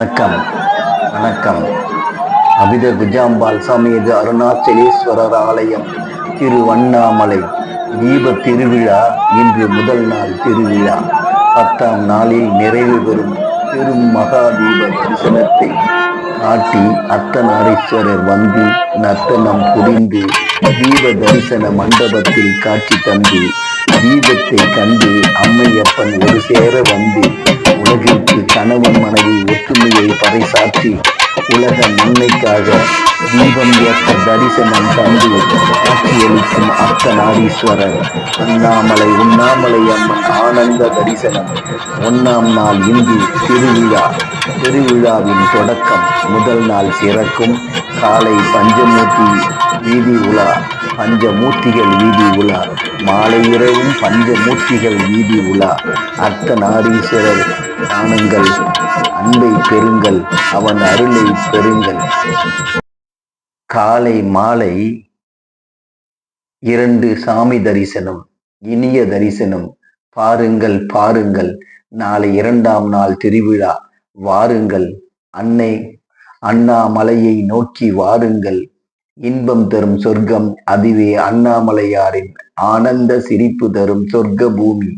வணக்கம். வணக்கம். அபித குஜாம்பால் சமேத அருணாச்சலேஸ்வரர் ஆலயம். திருவண்ணாமலை. தீப திருவிழா இன்று முதல் நாள் திருவிழா. பத்தாம் நாளில் நிறைவு பெறும் பெரும் மகாதீப தரிசனத்தை காட்டி அர்த்தநாரீஸ்வரர் வந்து நர்த்தனம் புரிந்து தீப தரிசன மண்டபத்தில் காட்சி தந்து தீபத்தை கண்டு அம்மையப்பன் ஒரு சேர வந்து உலகிற்கு கணவன் மனைவி ஒற்றுமையை பறைசாற்றி உலக நன்மைக்காக தீபம் ஏற்ற தரிசனம் தந்து காட்சியளிக்கும் அர்த்தநாரீஸ்வரர் உண்ணாமலை உண்ணாமலை அம்மன் ஆனந்த தரிசனம். ஒன்றாம் நாள் இன்று திருவிழா. திருவிழாவின் தொடக்கம் முதல் நாள் சிறக்கும். காலை பஞ்சமூர்த்தி வீதி உலா பஞ்சமூர்த்திகள் வீதி உலா. மாலை இரவும் பஞ்சமூர்த்திகள் வீதி உலா. அர்த்தநாரீஸ்வரர் தானுங்கள் அன்பை பெறுங்கள் அவன் அருளை பெறுங்கள். காலை மாலை இரண்டு சாமி தரிசனம் இனிய தரிசனம். பாருங்கள் பாருங்கள் நாளை இரண்டாம் நாள் திருவிழா. வாருங்கள் அன்னை அண்ணாமலையை நோக்கி வாருங்கள். இன்பம் தரும் சொர்க்கம் அதுவே அண்ணாமலையாரின் ஆனந்த சிரிப்பு தரும் சொர்க்க பூமி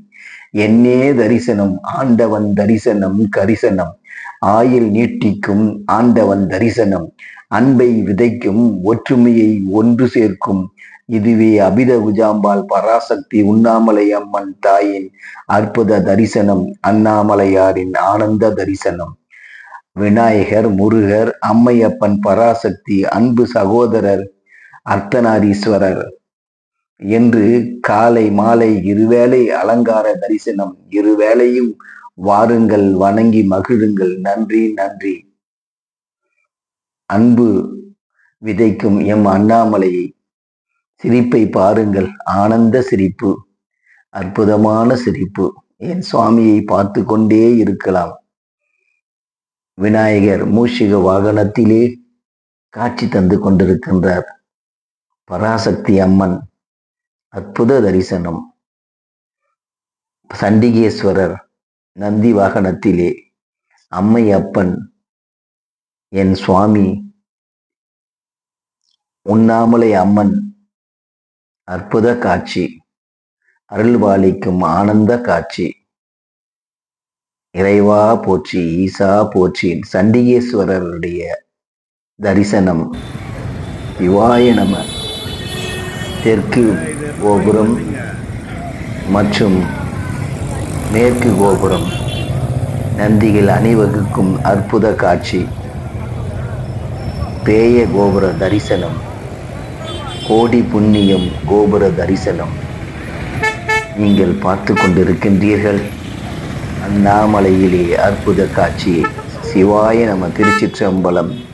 என்னே தரிசனம் ஆண்டவன் தரிசனம் கரிசனம். ஆயில் நீட்டிக்கும் ஆண்டவன் தரிசனம். அன்பை விதைக்கும் ஒற்றுமையை ஒன்று சேர்க்கும். இதுவே அபித உஜாம்பால் பராசக்தி உண்ணாமலை அம்மன் தாயின் அற்புத தரிசனம் அண்ணாமலையாரின் ஆனந்த தரிசனம். விநாயகர் முருகர் அம்மையப்பன் பராசக்தி அன்பு சகோதரர் அர்த்தநாரீஸ்வரர் என்று காலை மாலை இருவேளை அலங்கார தரிசனம் இருவேளையும் வாருங்கள் வணங்கி மகிழுங்கள். நன்றி நன்றி. அன்பு விதைக்கும் எம் அண்ணாமலையை சிரிப்பை பாருங்கள் ஆனந்த சிரிப்பு அற்புதமான சிரிப்பு. என் சுவாமியை பார்த்து கொண்டே இருக்கலாம். விநாயகர் மூஷிக வாகனத்திலே காட்சி தந்து கொண்டிருக்கின்றார் பராசக்தி அம்மன் அற்புத தரிசனம். சண்டிகேஸ்வரர் நந்தி வாகனத்திலே அம்மை அப்பன் என் சுவாமி உண்ணாமலை அம்மன் அற்புத காட்சி. அருள்வாளிக்கும் ஆனந்த காட்சி. இறைவா போற்றி ஈசா போற்றி சண்டிகேஸ்வரருடைய தரிசனம். சிவாய நம. தெற்கு கோபுரம் மற்றும் மேற்கு கோபுரம். நந்திகள் அணிவகுக்கும் அற்புத காட்சி. பேய கோபுர தரிசனம். கோடி புண்ணியம் கோபுர தரிசனம். நீங்கள் பார்த்து கொண்டிருக்கின்றீர்கள். அண்ணாமலையிலே அற்புத காட்சி. சிவாய நம திருச்சிற்றம்பலம்.